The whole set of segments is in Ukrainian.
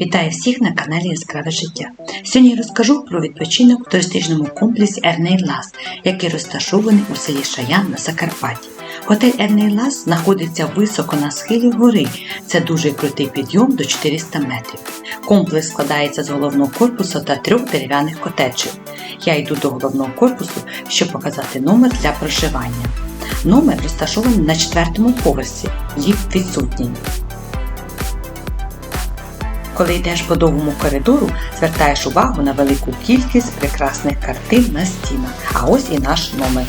Вітаю всіх на каналі Яскраве життя. Сьогодні я розкажу про відпочинок в туристичному комплексі Ерней Лас, який розташований у селі Шаян на Закарпатті. Готель Ерней Лас знаходиться високо на схилі гори. Це дуже крутий підйом до 400 метрів. Комплекс складається з головного корпусу та трьох дерев'яних котеджів. Я йду до головного корпусу, щоб показати номер для проживання. Номер розташований на четвертому поверсі, ліфт відсутній. Коли йдеш по довгому коридору, звертаєш увагу на велику кількість прекрасних картин на стінах. А ось і наш номер.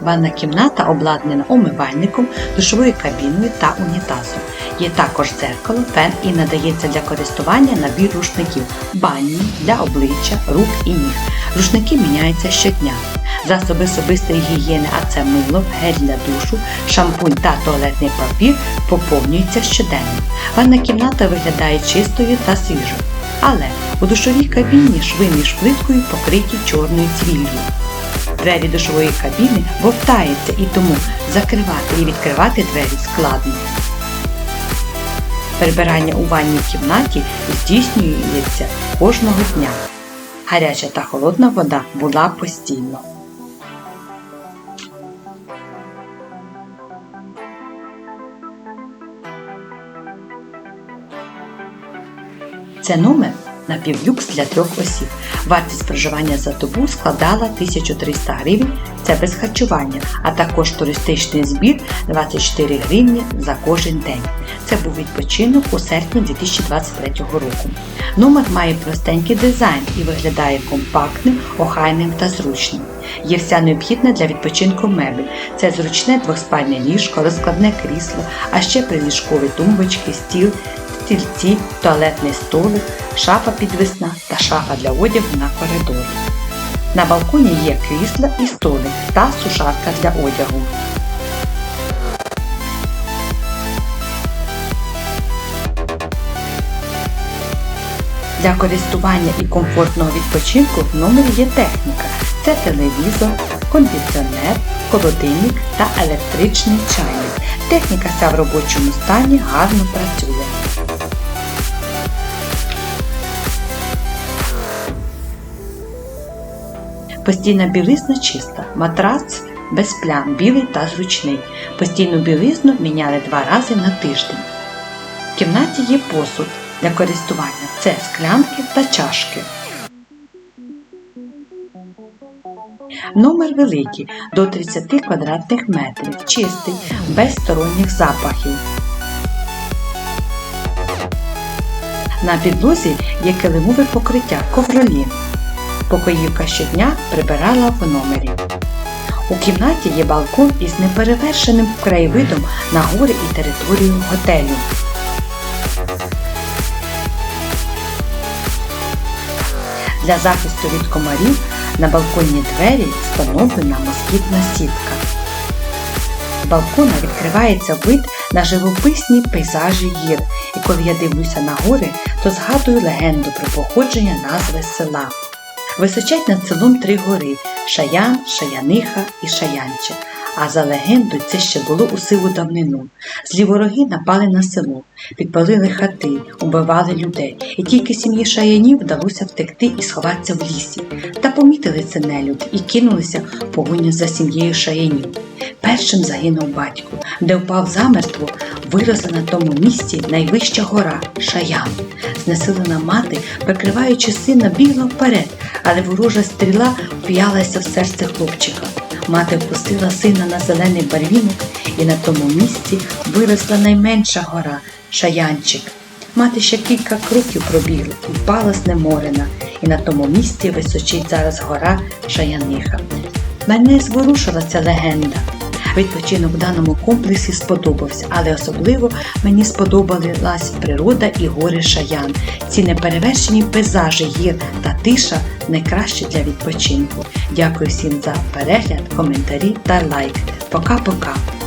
Ванна кімната обладнана умивальником, душовою кабіною та унітазом. Є також дзеркало, фен і надається для користування набір рушників, банні для обличчя, рук і ніг. Рушники міняються щодня. Засоби особистої гігієни, а це мило, гель для душу, шампунь та туалетний папір поповнюються щоденно. Ванна кімната виглядає чистою та свіжою. Але у душовій кабіні шви між плиткою покриті чорною цвіллю. Двері душової кабіни вовтаються і тому закривати і відкривати двері складно. Прибирання у ванній кімнаті здійснюється кожного дня. Гаряча та холодна вода була постійно. Це номер напівлюкс для трьох осіб. Вартість проживання за добу складала 1300 гривень, це без харчування, а також туристичний збір 24 гривні за кожен день. Це був відпочинок у серпні 2023 року. Номер має простенький дизайн і виглядає компактним, охайним та зручним. Є вся необхідна для відпочинку мебель. Це зручне двохспальне ліжко, розкладне крісло, а ще приліжкові тумбочки, стіл, стільці, туалетний столик, шафа підвісна та шафа для одягу на коридорі. На балконі є крісла і столик та сушарка для одягу. Для користування і комфортного відпочинку в номері є техніка. Це телевізор, кондиціонер, холодильник та електричний чайник. Техніка вся в робочому стані гарно працює. Постійна білизна чиста, матрац без плям, білий та зручний. Постійну білизну міняли два рази на тиждень. В кімнаті є посуд для користування. Це склянки та чашки. Номер великий до 30 квадратних метрів, чистий, без сторонніх запахів. На підлозі є килимове покриття ковролін. Покоївка щодня прибирала в номері. У кімнаті є балкон із неперевершеним краєвидом на гори і територію готелю. Для захисту від комарів на балконні двері встановлена москітна сітка. З балкона відкривається вид на живописні пейзажі гір, і коли я дивлюся на гори, то згадую легенду про походження назви села. Височать над селом три гори Шаян, Шаяниха і Шаянче. А за легендою це ще було у сиву давнину. Злі вороги напали на село, підпалили хати, убивали людей, і тільки сім'ї шаянів вдалося втекти і сховатися в лісі. Та помітили це нелюд і кинулися в погоню за сім'єю шаянів. Першим загинув батько, де впав замертво, виросла на тому місці найвища гора Шаян. Знесилена мати, прикриваючи сина, бігла вперед, але ворожа стріла вп'ялася в серце хлопчика. Мати впустила сина на зелений барвінок, і на тому місці виросла найменша гора Шаянчик. Мати ще кілька кроків пробігла впала знеморена, і на тому місці височить зараз гора Шаяниха. Мене зворушила ця легенда. Відпочинок в даному комплексі сподобався, але особливо мені сподобалась природа і гори Шаян. Ці неперевершені пейзажі гір та тиша найкраще для відпочинку. Дякую всім за перегляд, коментарі та лайк. Пока-пока!